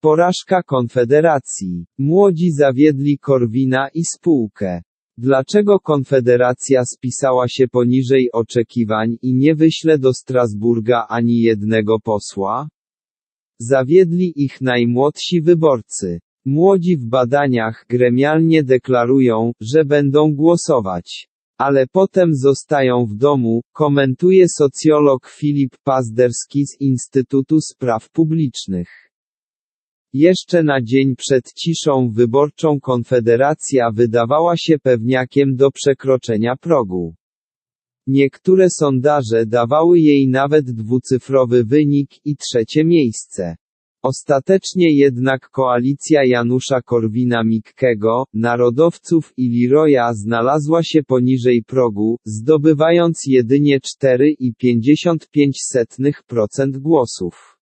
Porażka Konfederacji. Młodzi zawiedli Korwina i spółkę. Dlaczego Konfederacja spisała się poniżej oczekiwań i nie wyśle do Strasburga ani jednego posła? Zawiedli ich najmłodsi wyborcy. Młodzi w badaniach gremialnie deklarują, że będą głosować. Ale potem zostają w domu, komentuje socjolog Filip Pazderski z Instytutu Spraw Publicznych. Jeszcze na dzień przed ciszą wyborczą Konfederacja wydawała się pewniakiem do przekroczenia progu. Niektóre sondaże dawały jej nawet dwucyfrowy wynik i trzecie miejsce. Ostatecznie jednak koalicja Janusza Korwina-Mikkego, narodowców i Leroya znalazła się poniżej progu, zdobywając jedynie 4,55% głosów.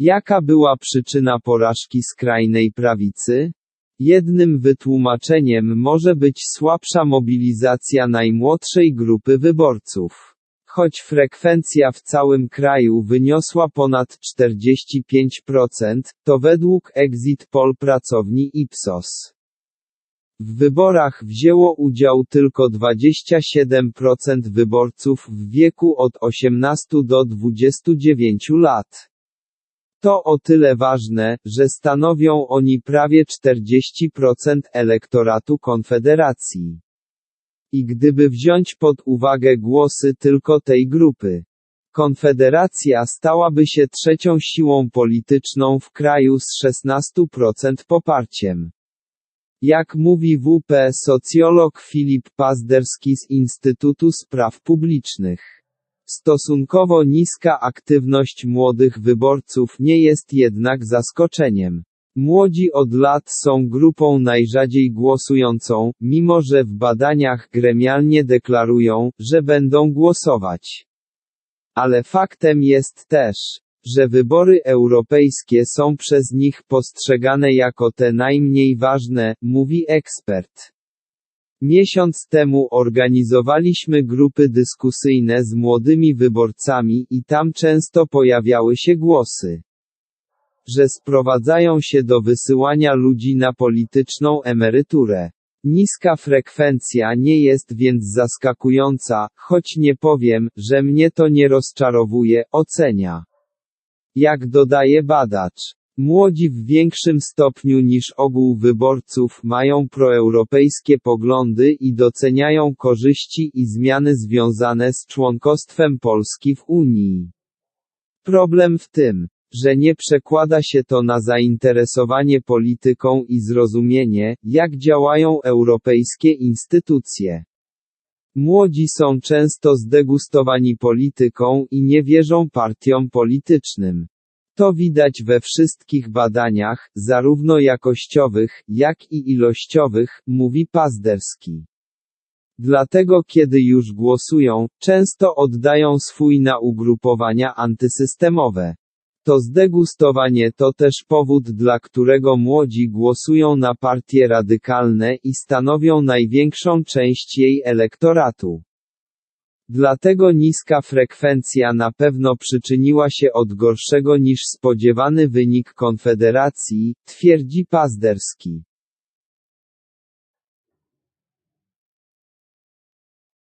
Jaka była przyczyna porażki skrajnej prawicy? Jednym wytłumaczeniem może być słabsza mobilizacja najmłodszej grupy wyborców. Choć frekwencja w całym kraju wyniosła ponad 45%, to według Exit Poll pracowni Ipsos. W wyborach wzięło udział tylko 27% wyborców w wieku od 18 do 29 lat. To o tyle ważne, że stanowią oni prawie 40% elektoratu Konfederacji. I gdyby wziąć pod uwagę głosy tylko tej grupy, Konfederacja stałaby się trzecią siłą polityczną w kraju z 16% poparciem. Jak mówi WP socjolog Filip Pazderski z Instytutu Spraw Publicznych. Stosunkowo niska aktywność młodych wyborców nie jest jednak zaskoczeniem. Młodzi od lat są grupą najrzadziej głosującą, mimo że w badaniach gremialnie deklarują, że będą głosować. Ale faktem jest też, że wybory europejskie są przez nich postrzegane jako te najmniej ważne, mówi ekspert. Miesiąc temu organizowaliśmy grupy dyskusyjne z młodymi wyborcami i tam często pojawiały się głosy, że sprowadzają się do wysyłania ludzi na polityczną emeryturę. Niska frekwencja nie jest więc zaskakująca, choć nie powiem, że mnie to nie rozczarowuje, ocenia. Jak dodaje badacz, Młodzi w większym stopniu niż ogół wyborców mają proeuropejskie poglądy i doceniają korzyści i zmiany związane z członkostwem Polski w Unii. Problem w tym, że nie przekłada się to na zainteresowanie polityką i zrozumienie, jak działają europejskie instytucje. Młodzi są często zdegustowani polityką i nie wierzą partiom politycznym. To widać we wszystkich badaniach, zarówno jakościowych, jak i ilościowych, mówi Pazderski. Dlatego kiedy już głosują, często oddają swój na ugrupowania antysystemowe. To zdegustowanie to też powód, dla którego młodzi głosują na partie radykalne i stanowią największą część jej elektoratu. Dlatego niska frekwencja na pewno przyczyniła się od gorszego niż spodziewany wynik Konfederacji, twierdzi Pazderski.